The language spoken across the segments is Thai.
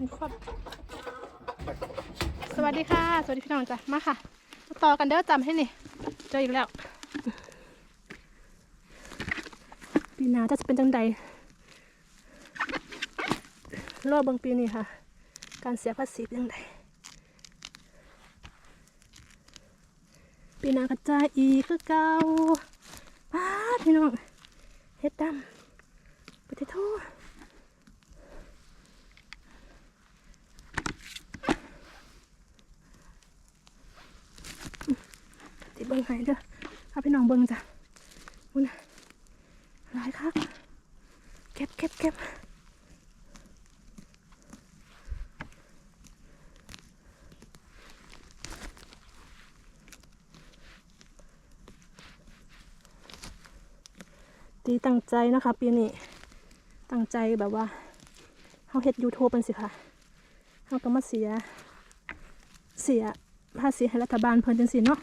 มีครบสวัสดีค่ะ สวัสดีพี่น้องจ้ะ มาค่ะมาต่อกันเด้อจำให้นี่ เจออีกแล้ว ปีหน้าจะเป็นจังใดรอบบางปีนี้ค่ะ การเสียภาษีเป็นจังใดปีหน้ากระจายอีกคือเก่าป้าพี่น้องเฮ็ดดำไปฏิโทษติ เบิ้งให้เด้อเอาพี่น้องเบิ้งจ้ะมุนหลายคักเก็บเก็บเก็บตีตั้งใจนะคะปีนี้ตั้งใจแบบว่าเขาเฮ็ดยูทูบเป็นสิค่ะเขาก็มาเสีย เสียภาษีให้รัฐบาลเพิ่นจังสิเนาะ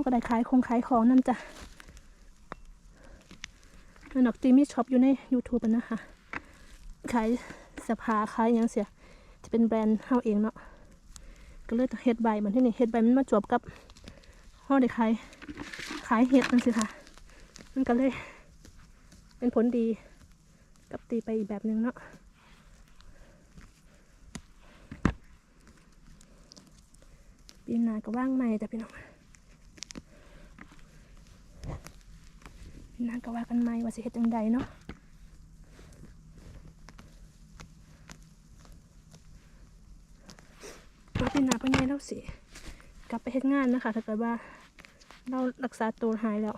เขาก็ได้ขายคงขายของนั่นจ้ะนอกตีมีช็อปอยู่ใน YouTube นะคะ ขายเสื้อผ้าขายหยังเสีย จะเป็นแบรนด์เฮาเองเนาะ ก็เลยต้องเฮ็ดใบเหมือนที่นี่เฮ็ดใบมันมาจวบกับเฮาได้ขาย ขายเห็ดนั่นสิค่ะ มันก็เลย เป็นผลดี กับตีไปอีกแบบหนึ่งเนาะปีหน้าก็ว่างใหม่แต่พี่น้อง นาก็ว่ากันไหมว่าสิเฮ็ดจังใดเนาะว่าเป็นหนาเป็นไงเราสิกลับไปเฮ็ดงานนะคะถ้าเกิดว่าเรารักษาตัวหายแล้ว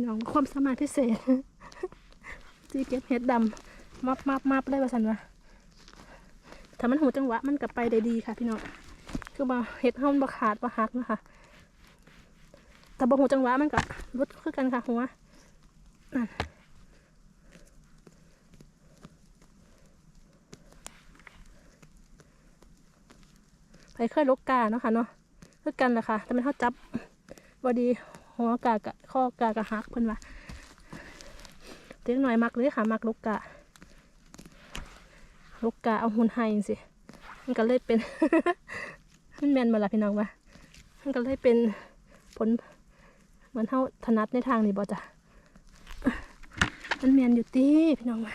พี่น้องความสามารถพิเศษจีเก็บเห็ดดำมับมับมับเลยว่าสันวะถ้ามันหูจังหวะมันกลับไปได้ดีค่ะ พี่น้องคือมาเห็ดห้องบ่ขาดบ่หักนะคะแต่บ่หูจังหวะมันก็รุดคือกันค่ะหัวนั่นไปเคยลกกาเนาะค่ะเนาะคือกันแหละค่ะแต่มันเขาจับบอดี หัวกากะข้อกากะหักเพิ่นว่าเตียงหน่อยมักเลยค่ะ มักลูกกะลูกกะเอาหุ่นไห้สิมันก็เลยเป็นมันแมนมาละพี่น้องว่ามันก็เลยเป็นผลเหมือนเท่าถนัดในทางนี้บ่จ้ะมันแมนอยู่ตีพี่น้องว่า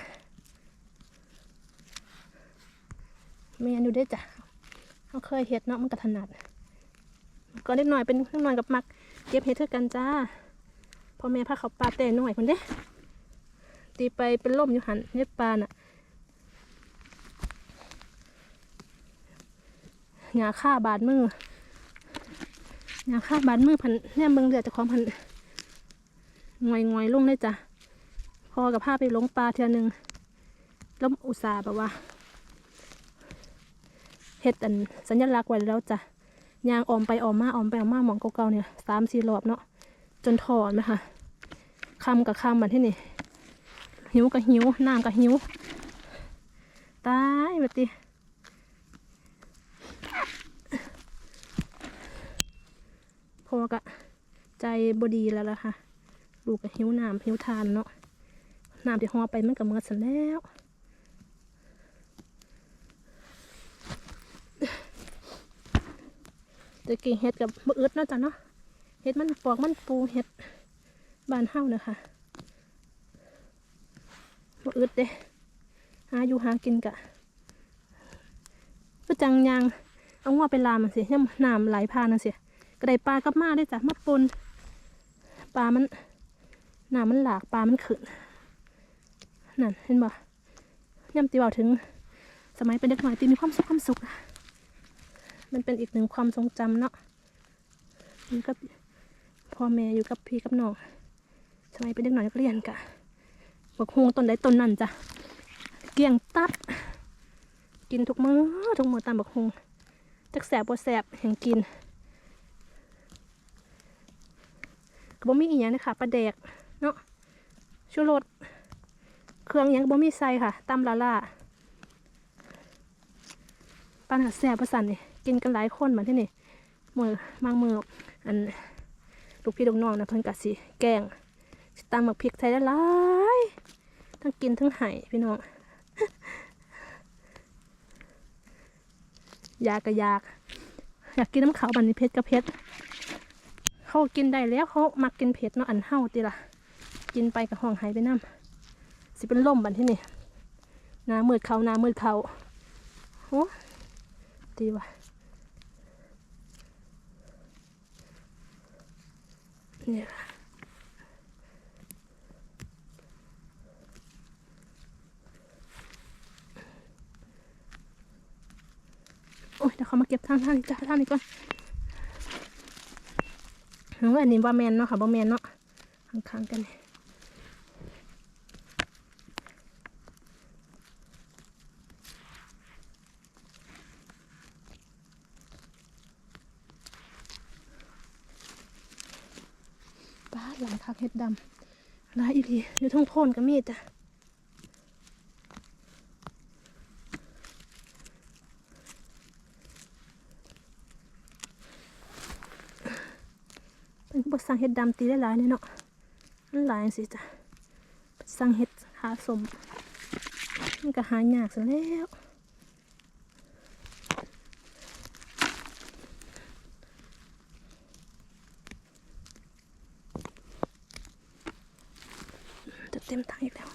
แมนอยู่ได้จ้ะเขาเคยเฮ็ดเนาะมันก็ถนัดก็เล็กหน่อยเป็นเล็กหน่อยกับมัก ก็บเห็ดเท่ากันจ้าพ่อแม่พาเขาปลาแต่หน่อยคนเด้ตีไปเป็นล่มอยู่หันเห็ดปลาน่ะหยาฆ่าบาดมือหยาฆ่าบาดมือพันเนี่ยเบิงเดือดจากของพันงอยงอยๆลงเลยจ้ะพอกับผ้าไปลงปลาเทียหนึงแล้วอุตส่าห์แบบว่าเห็ดอันสัญลักษณ์ไว้แล้วจ้ะ ยางออมไปออมมาออมไปออมมาหมองเก่าๆเนี่ยสามสี่รอบเนาะจนถอนไหมคะคำกับคำมันที่นี่หิวกับหิวน้ำกับหิวตายแบบนี้พอกะใจบดีแล้วล่ะค่ะ ลูกกับหิวน้ำหิวทานเนาะน้ำที่ห่อไปมันกับเมื่อสันแล้ว ตะกี้เฮ็ดกับบ่อึดนะจ้ะเนาะเห็ดมันปอกมันปูเห็ดบานเฮ้าเนอะค่ะบ่อึดเด้หาอยู่หากินกะก็จังยางเอางอไปลามันสิย่ำน้ำไหลผ่านนั่นสิกระไดปลากับมาได้จ้ะมาปนปลามันน้ำมันหลากปลามันขึ้นนั่นเห็นบ่ย่ำตีเบาถึง สมัยเป็นเด็กหน่อยตีมีความสุขความสุขอะ มันเป็นอีกหนึ่งความทรงจำเนาะอยู่กับพ่อแม่อยู่กับพี่กับน้องสมัยเป็นเด็กหน่อยนักเรียนกะบักฮวงต้นใดต้นนั่นจ้ะเกี่ยงตับ กินทุกมื้อทุกมื้อตามบักฮวงจักแสบบ่แสบแห่งกินก็บ่มีอีหยังนะคะปลาแดกเนาะชูรสเครื่องยังกบ่มีใส่ค่ะตำละล่าปานหาแซ่บประสันนี่ กินกันหลายคนเหมือนที่นี่มือบางมืออันลูกพี่ลูกน้องนะเพิ่นกะสิแกงสิตำหมักพริกใส่ได้หลายทั้งกินทั้งไห้พี่น้องอยากก็อยาก อยากกินน้ำขาวบันนี้เผ็ดก็เผ็ดเขากินได้แล้วเขามักกินเผ็ดเนาะอันเห่าติล่ะกินไปกับห้องไห้ไปน้ำสิเป็นลมบันที่นี่น้ามืดเขาน้ามืดเขาโอ้ดีว่ะ นี่ยโอ้ยเดี๋ยวเขามาเก็บทางทางนี้จ้าทางนี้ก่อนเฮ้ยอันนี้ว่าแมนเนาะค่ะว่าแมนเนาะข้างๆกันนี่ย หลายคักเห็ดดำหลายอีพีอยู่ทุ่งโพนก็มีจ้ะเป็นบทสั่งเห็ดดำตีได้หลายเลยเนาะมันหลายสิจ้ะสั่งเห็ดหาสมมันก็หายากซะแล้ว เต็มถังอีกแล้ว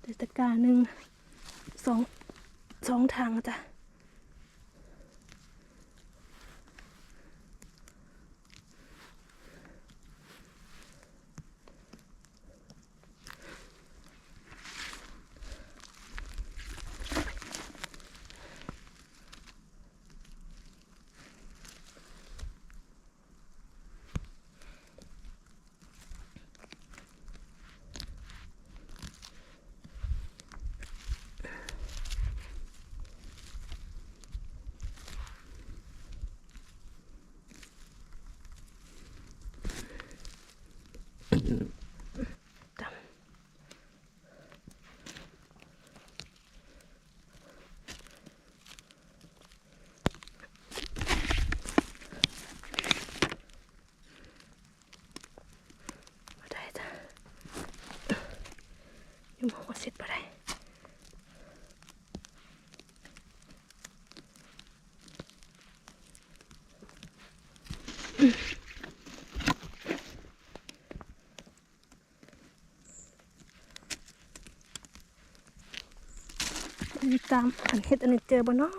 เดืตะกร้าหนึ่งสองสองถังจ้ะ ยุ่งหัวเสร็จมาได้ตามอันเห็ดอันนี้เจอบ่เนาะ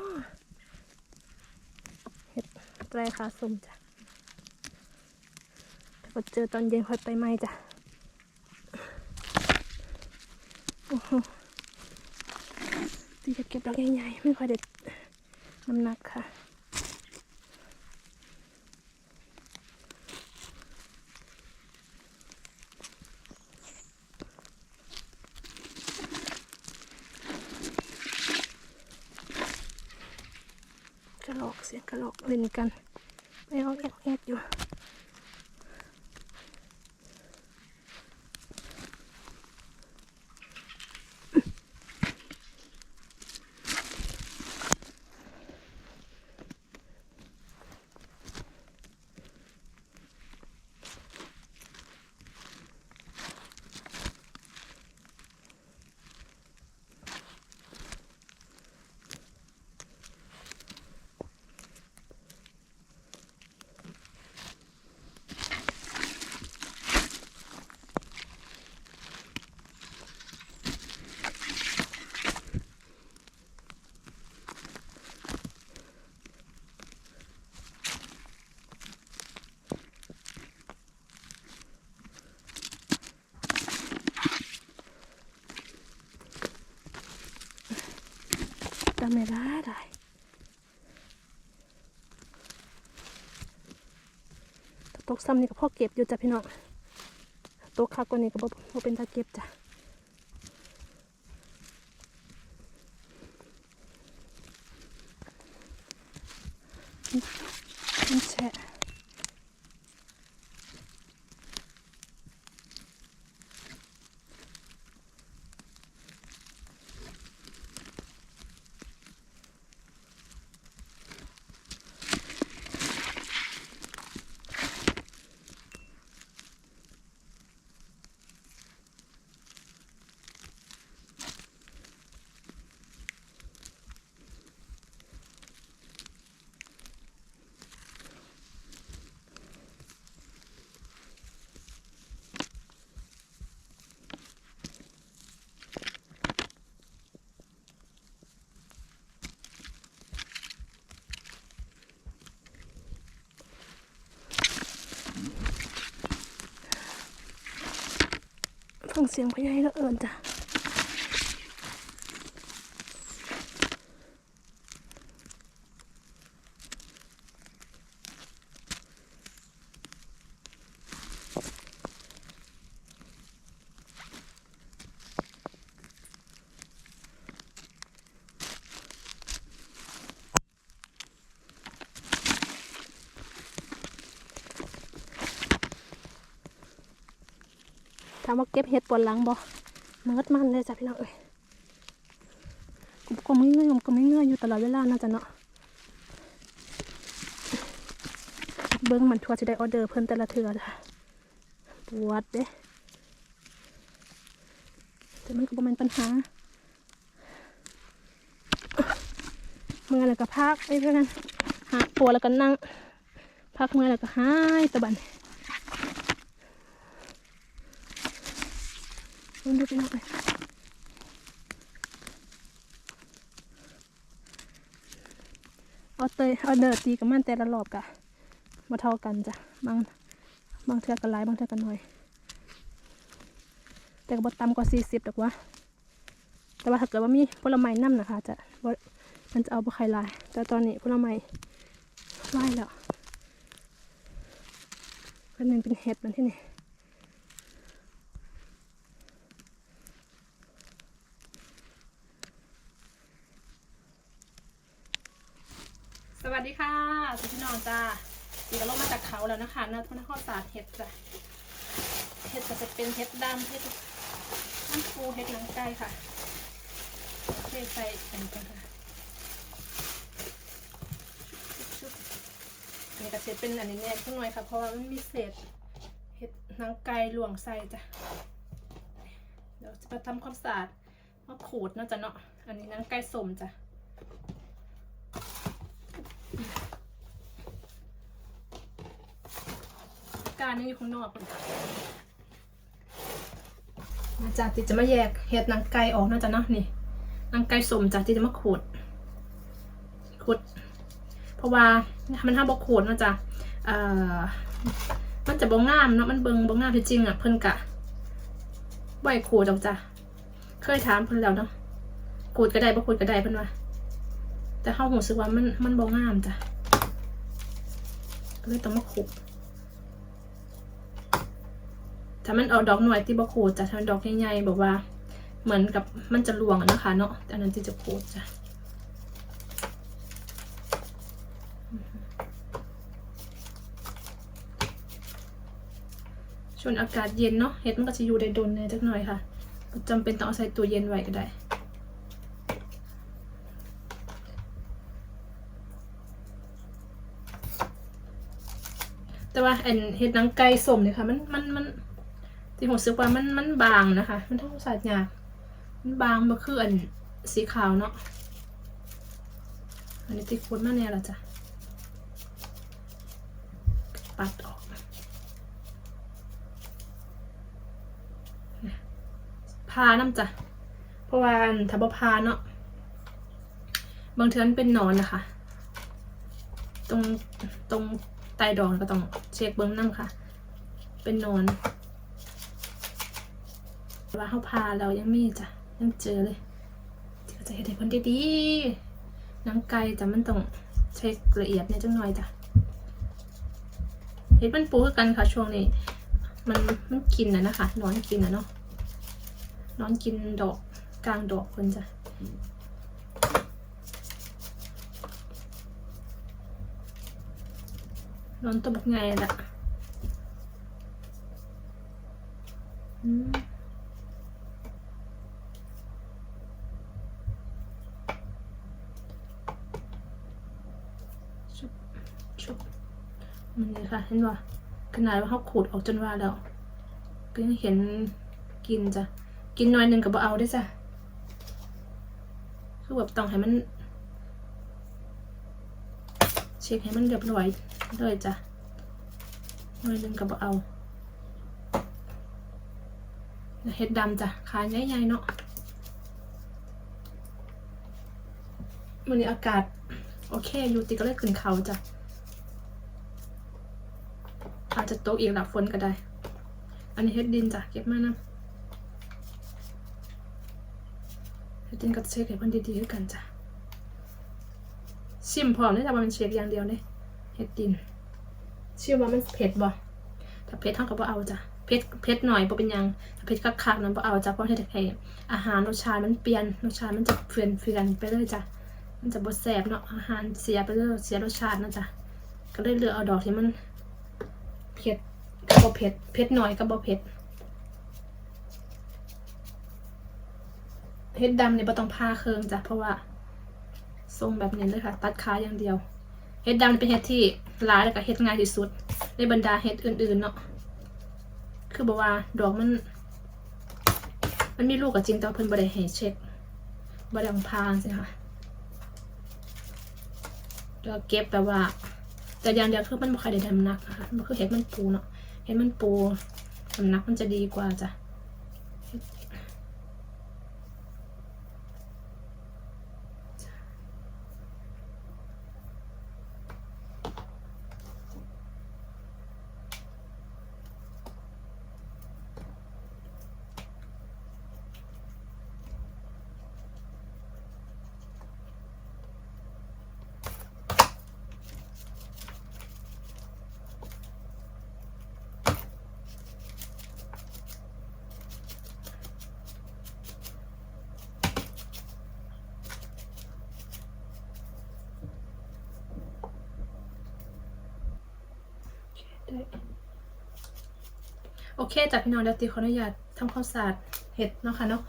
เห็ดแปรขาสมจ้ะถ้าเจอตอนเย็นค่อยไปใหมจ้ะโอ้โห ตีจะเก็บดอกใหญ่ๆไม่ค่อยเด็ดน้ำหนักค่ะกระโหลกเสียงกระโหลกเล่นกันไม่เอาแอกแอกอยู่ ไม่ได้ได้ตกซ้ำนี่ก็พ่อเก็บอยู่จ้ะพี่น้องตกคักกว่านี้ก็บ่บ่เป็นตาเก็บจ้ะมันแฉะ ฟังเสียงพามว่าเก็บเห็ดปวดหลังบ่เมิดมันเลยจ้ะพี่น้องเอ้ยกูก็ไม่เงื่อยผมก็ไม่เงื่อยอยู่ตลอดเวลาน่าจะเนาะเบิ้งมันทัวร์จะได้ออเดอร์เพิ่นแต่ละเทือจ้ะปวดเด้แต่มันก็บ่แม่นปัญหาเมื่อแล้วก็พักไอ้เพื่อนหาปวดแล้วก็นั่งพักเมื่อแล้วก็หายตะบัน ลงดูไปหน่อยเอาเตยเอาเดอร์ตีกับมันแต่ละรอบกะมาเท่ากันจ้ะบางบางเทือกันหลายบางเทือกันน้อย แต่ก็บ่ต่ำกว่าสี่สิบดอกวะแต่ว่าถ้าเกิดว่ามีผลไม้น้ำนะคะจะมันจะเอาบ่ไข่ลาย แต่ตอนนี้ผลไม้ไหวแล้วก็นึงเป็นเห็ดมันที่นี่ สวัสดีค่ะ สุพี่น้องจ้าดีกลงมาจากเขาแล้วนะคะนาทุนข้อศาสตร์เห็ดจ้ะเห็ดจะเป็นเห็ดดำเห็ดน้ำปูเห็ดหนังไก่ค่ะเทใส่อันนี้กันค่ะชุบๆอันนี้ก็เศษเป็นอันนี้แน่ขึ้นหน่อยค่ะเพราะว่ามันมีเศษเห็ดหนังไก่หลวงใส่จ้ะเดี๋ยวจะมาทำความสะอาดมาขูดเนาะจ้ะเนาะอันนี้หนังไก่สมจ้ะ การนี่อยู่ข้างนอกคนมาจากที่จะมาแยกเห็ดนางไก่ออกนะจ๊ะเนาะนี่นางไก่สมจากที่จะมาขูดขูดเพราะว่ามันห้ามบกขูดนะจ๊ะเอ่อมันจะบงงามเนาะมันเบิงบงงามที่จริงอะเพิ่นกะบ่อยขูดดอกจ้ะเคยถามเพิ่นแล้วเนาะขูดก็ได้บ่ขูดก็ได้เพิ่นว่าแต่เขาหูสึกว่ามันมันบงงามจ้ะก็เลยต้องมาขูด ถ้ามันออกดอกหน่วยที่บโคจะทำดอกใหญ่ๆแบบว่า เหมือนกับมันจะรวงอะนะคะเนาะแต่อันนั้นที่จะโคจ้ะช่วงอากาศเย็นเนาะเห็ดมันก็จะอยู่ได้ดนในจักหน่อยค่ะจำเป็นต้องเอาใส่ตัวเย็นไว้ก็ได้ แต่ว่าอันเห็ดนังไก่สมเนี่ยค่ะมันมันมัน ที่ผมรู้สึกว่ามันมันบางนะคะ มันต้องใส่ยากมันบางมาคืออันสีขาวเนาะอันนี้ติดคนมาแน่ละจ้ะปัดออกพาน้ำจ้ะเพราะว่าอันถ้าบ่พาเนาะบางเทือนเป็นหนอนนะคะ ตรงตรงไตดอนก็ต้องเช็คเบิ้องน้ำค่ะ เป็นนอน ว่าเขาพาเรายังมีจ้ะยังเจอเลยที่เจะเห็นให้คนดีหนังไก่จ้ะมันต้องเช็คละเอียดในอยจังหน่อยจ้ะเห็ดมันปูกันค่ะช่วงนี้ มันมันกินนะนะคะนอนกินนะเนาะนอนกินดอกกลางดอกคนจ้ะนอนตัวบักไงล่ะ อืมชุบชุบมัน เห็นว่าขนาดว่าเขาขูดออกจนว่าแล้วก็ยังเห็นกินจ้ะ กินหน่อยหนึ่งกับเอาได้จ้ะ คือแบบต้องให้มัน เช็คให้มันเรียบร้อยเลยจ้ะหน่อยหนึ่งกับเอาเห็ดดำจ้ะขายใหญ่ๆเนาะวันนี้อากาศ โอเค อยู่ติก็เลยขึ้นเขาจ้ะ จจะตกอีกหลับฝนก็ได้ อันนี้เฮ็ดดินจ้ะเก็บมานะเฮ็ดดินก็เช็คให้มันดีๆด้วยกันจ้ะชิมพร้อมเลยจ้ะว่ามันเช็คอย่างเดียวเลยเฮ็ดดินชิมว่ามันเผ็ดบ่ถ้าเผ็ดเท่ากับว่าเอาจ้ะเผ็ดเผ็ดหน่อยบ่เป็นหยังถ้าเผ็ดคักๆนั้นบ่เอาจ้ะเพราะเฮ็ดให้อาหารรสชาติมันเปลี่ยนรสชาติมันจะเฟื่อนเฟือนๆไปเลยจ้ะมันจะบ่แซ่บเนาะอาหารเสียไปเลยเสียรสชาตินะจ้ะก็เลยเลือกเอาดอกที่มันเผ็ดกั บ่เผ็ดเผ็ดหน่อยกับบ่เผ็ดเฮ็ดดำเนี่ยบ่ต้องพาเครื่องจ้ะเพราะว่าทรงแบบนี้เลยค่ะ ตัดขาอย่างเดียว เฮ็ดดำเป็นเฮ็ดที่ร้ายแล้วก็เฮ็ดง่ายที่สุด ในบรรดาเฮ็ดอื่นๆเนาะคือบอกว่าดอกมัน มันมีลูกกับจริงแต่เพิ่นบ่ได้ให้เช็คบ่ได้เอาพาสิค่ะแล้วเก็บแบบว่า แต่อย่างเดียวคือมันบ่ค่อยได้น้ำนักนะคะมันคือเห็ดมันปูเนาะ ให้มันปูน้ำหนักมันจะดีกว่าจ้ะ โอเคจ้ะพี่น้องเดี๋ยวตีขออนุญาตทำข้าวสารเห็ดเนาะค่ะเนาะ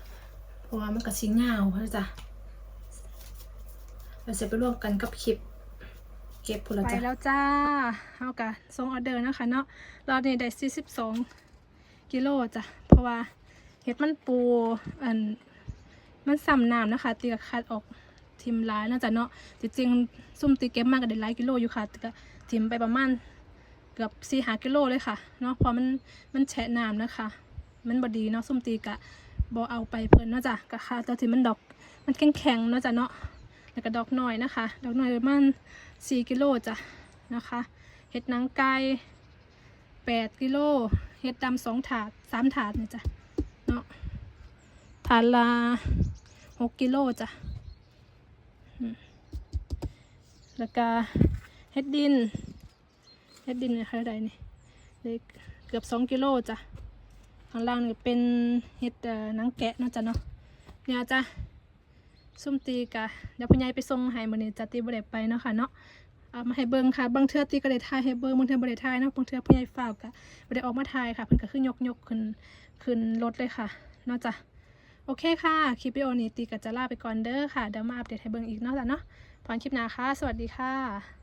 เพราะว่ามันกับชิ้นเงาค่ะจ้ะเราจะไปร่วมกันกับคลิปเก็บผลไปจ้ะแล้วจ้าเอากะส่งออเดอร์นะคะเนาะรอบนี้ได้42กิโลจ้ะเพราะว่าเห็ดมันปูอันมันซ้ำน้ำนะคะตีกับคัดออกทิมร้ายนะจ๊ะเนาะจริงๆซุ่มตีเก็บมากก็ได้หลายกิโลอยู่ค่ะต่ก็ทิมไปประมาณ เกือบสี่หากิโลเลยค่ะเนาะเพราะมันมันแฉะน้ำนะคะ มันบดีเนาะซุ่มตีกะบอเอาไปเพิ่นเนาะจ้ะกะค่ะแต่ที่มันดอกมันแข็งๆเนาะจ้ะเนาะแล้วก็ดอกน้อยนะคะ ดอกน้อยประมาณสี่กิโลจ้ะนะคะเห็ดหนังไก่แปดกิโลเห็ดดำสองถาดสามถาดเนี่ยจ้ะเนาะถาดละหกกิโลจ้ะแล้วก็เห็ดดิน เห็ดดินเนี่ยค่ะได้นี่เลยเกือบสองกิโลจ้ะข้างล่างนี่เป็นเห็ดหนังแกะเนาะจ้ะเนาะเนี่ยจ้ะซุ่มตีกะเดี๋ยวพ่อใหญ่ไปส่งให้มื้อนี้จะตีบ่ได้ไปเนาะค่ะเนาะเอามาให้เบิ่งค่ะบางเทื่อตีก็ได้ถ่ายให้เบิ่งบางเทื่อบ่ได้ถ่ายเนาะบางเทื่อพ่อใหญ่ฝากกะบ่ได้ออกมาถ่ายค่ะเพิ่นก็คือยกยกขึ้นขึ้นรถเลยค่ะเนาะจ้ะโอเคค่ะ คลิปวิดีโอนี้ตีก็จะลาไปก่อนเด้อค่ะ เดี๋ยวมาอัปเดตให้เบิ่งอีกเนาะจ้ะเนาะพรคลิปหน้าค่ะ สวัสดีค่ะ